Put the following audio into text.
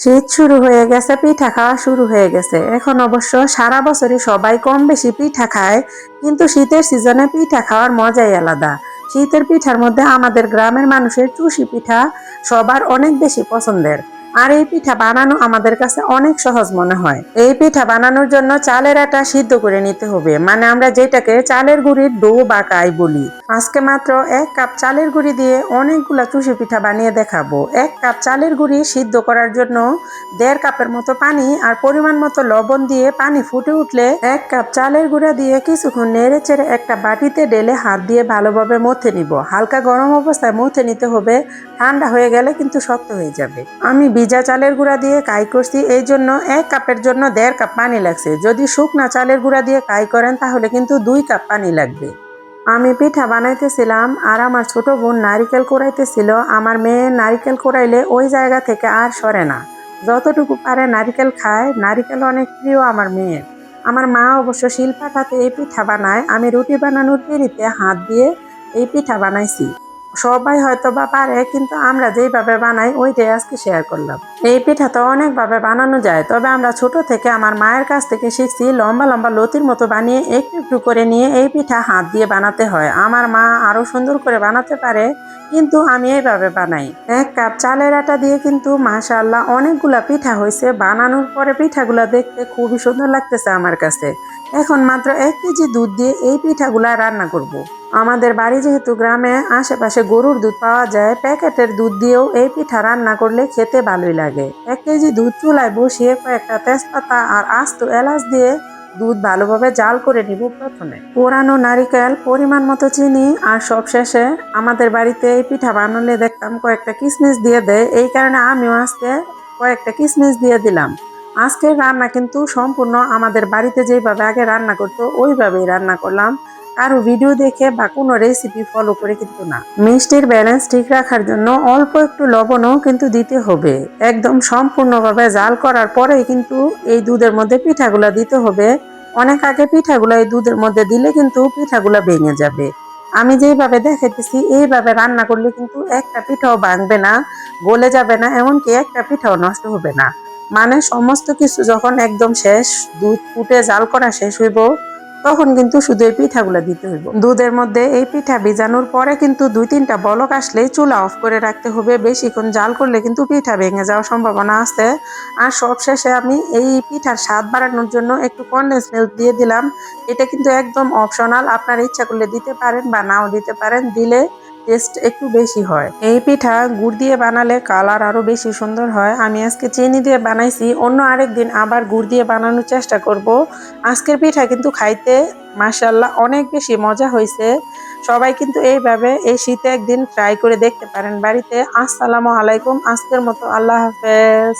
শীত শুরু হয়ে গেছে, পিঠা খাওয়া শুরু হয়ে গেছে। এখন অবশ্য সারা বছরই সবাই কম বেশি পিঠা খায়, কিন্তু শীতের সিজনে পিঠা খাওয়ার মজাই আলাদা। শীতের পিঠার মধ্যে আমাদের গ্রামের মানুষের চুষি পিঠা সবার অনেক বেশি পছন্দের। আর এই পিঠা বানানো আমাদের কাছে অনেক সহজ মনে হয়। এই পিঠা বানানোর জন্য চালের আটা সিদ্ধ করে নিতে হবে। মানে আমরা যেটাকে চালের গুঁড়ির ডো বা কাই বলি। আজকে মাত্র এক কাপ চালের গুঁড়ি দিয়ে অনেকগুলা চুষি পিঠা বানিয়ে দেখাবো। এক কাপ চালের গুঁড়ি সিদ্ধ করার জন্য দেড় কাপের মতো পানি আর পরিমাণ মতো লবণ দিয়ে পানি ফুটে উঠলে এক কাপ চালের গুঁড়া দিয়ে কিছুক্ষণ নেড়ে চেড়ে একটা বাটিতে ঢেলে হাত দিয়ে ভালোভাবে মথে নিব। হালকা গরম অবস্থায় মথে নিতে হবে। ঠান্ডা হয়ে গেলে কিন্তু শক্ত হয়ে যাবে। আমি ভিজা চালের গুঁড়া দিয়ে কাই করছি। এই জন্য এক কাপের জন্য দেড় কাপ পানি লাগছে। যদি শুকনা চালের গুঁড়া দিয়ে কাই করেন তাহলে কিন্তু দুই কাপ পানি লাগবে। আমি পিঠা বানাইতেছিলাম আর আমার ছোট বোন নারিকেল কোড়াইতেছিল। আমার মেয়ে নারিকেল কোড়াইলে ওই জায়গা থেকে আর সরে না। যতটুকু পারে নারিকেল খায়। নারিকেল অনেক প্রিয় আমার মেয়ের। আমার মা অবশ্য শিল্পাটাতে এই পিঠা বানায়। আমি রুটি বানানোর পিড়িতে হাত দিয়ে এই পিঠা বানাইছি। সবাই হয়তো বা পারে, কিন্তু আমরা যেইভাবে বানাই, ওইটাই আজকে শেয়ার করলাম। এই পিঠা তো অনেকভাবে বানানো যায়, তবে আমরা ছোট থেকে আমার মায়ের কাছ থেকে শিখছি, লম্বা লম্বা লতির মতো বানিয়ে একটু একটু করে নিয়ে এই পিঠা হাত দিয়ে বানাতে হয়। আমার মা আরও সুন্দর করে বানাতে পারে, কিন্তু আমি এইভাবে বানাই। এক কাপ চালের আটা দিয়ে কিন্তু মাশাল্লাহ অনেকগুলা পিঠা হয়েছে, বানানোর পরে পিঠাগুলা দেখতে খুবই সুন্দর লাগতেছে আমার কাছে। এখন মাত্র এক কেজি দুধ দিয়ে এই পিঠাগুলা রান্না করব। আমাদের বাড়ি যেহেতু গ্রামে, আশেপাশে গরুর দুধ পাওয়া যায়, প্যাকেটের দুধ দিয়েও এই পিঠা রান্না করলে খেতে ভালোই লাগে। এক কেজি দুধ চুলায় বসিয়ে কয়েকটা তেজপাতা আর আস্ত এলাচ দিয়ে দুধ ভালোভাবে জাল করে নিব প্রথমে। পোড়ানো নারিকেল, পরিমাণ মতো চিনি আর সব শেষে আমাদের বাড়িতে এই পিঠা বানালে দেখতাম কয়েকটা কিসমিস দিয়ে দেয়। এই কারণে আমিও আজকে কয়েকটা কিসমিস দিয়ে দিলাম। আজকের রান্না কিন্তু সম্পূর্ণ আমাদের বাড়িতে যেভাবে আগে রান্না করতো, ওইভাবেই রান্না করলাম। কারও ভিডিও দেখে বা কোনো রেসিপি ফলো করে কিন্তু না। মিষ্টির ব্যালেন্স ঠিক রাখার জন্য অল্প একটু লবণও কিন্তু দিতে হবে। একদম সম্পূর্ণভাবে জাল করার পরেই কিন্তু এই দুধের মধ্যে পিঠাগুলা দিতে হবে। অনেক আগে পিঠাগুলো এই দুধের মধ্যে দিলে কিন্তু পিঠাগুলা ভেঙে যাবে। আমি যেইভাবে দেখাইতেছি, এইভাবে রান্না করলে কিন্তু একটা পিঠাও ভাঙবে না, গলে যাবে না, এমনকি একটা পিঠাও নষ্ট হবে না। মানে সমস্ত কিছু যখন একদম শেষ, দুধ ফুটে জাল করা শেষ হইব তখন কিন্তু শুধু এই পিঠাগুলো দিতে হইব। দুধের মধ্যে এই পিঠা ভিজানোর পরে কিন্তু দুই তিনটা বলক আসলেই চুলা অফ করে রাখতে হবে। বেশিক্ষণ জাল করলে কিন্তু পিঠা ভেঙে যাওয়ার সম্ভাবনা আছে। আর সবশেষে আমি এই পিঠার স্বাদ বাড়ানোর জন্য একটু কন্ডেন্স মিল্ক দিয়ে দিলাম। এটা কিন্তু একদম অপশনাল আপনার ইচ্ছা করলে দিতে পারেন বা নাও দিতে পারেন। দিলে টেস্ট একটু বেশি হয়। এই পিঠা গুড় দিয়ে বানালে কালার আরও বেশি সুন্দর হয়। আমি আজকে চিনি দিয়ে বানাইছি, অন্য আরেক দিন আবার গুড় দিয়ে বানানোর চেষ্টা করব। আজকের পিঠা কিন্তু খাইতে মাসাল্লাহ অনেক বেশি মজা হয়েছে সবাই কিন্তু এইভাবে এই শীতে একদিন ট্রাই করে দেখতে পারেন বাড়িতে। আসসালামু আলাইকুম, আজকের মতো আল্লাহ হাফেজ।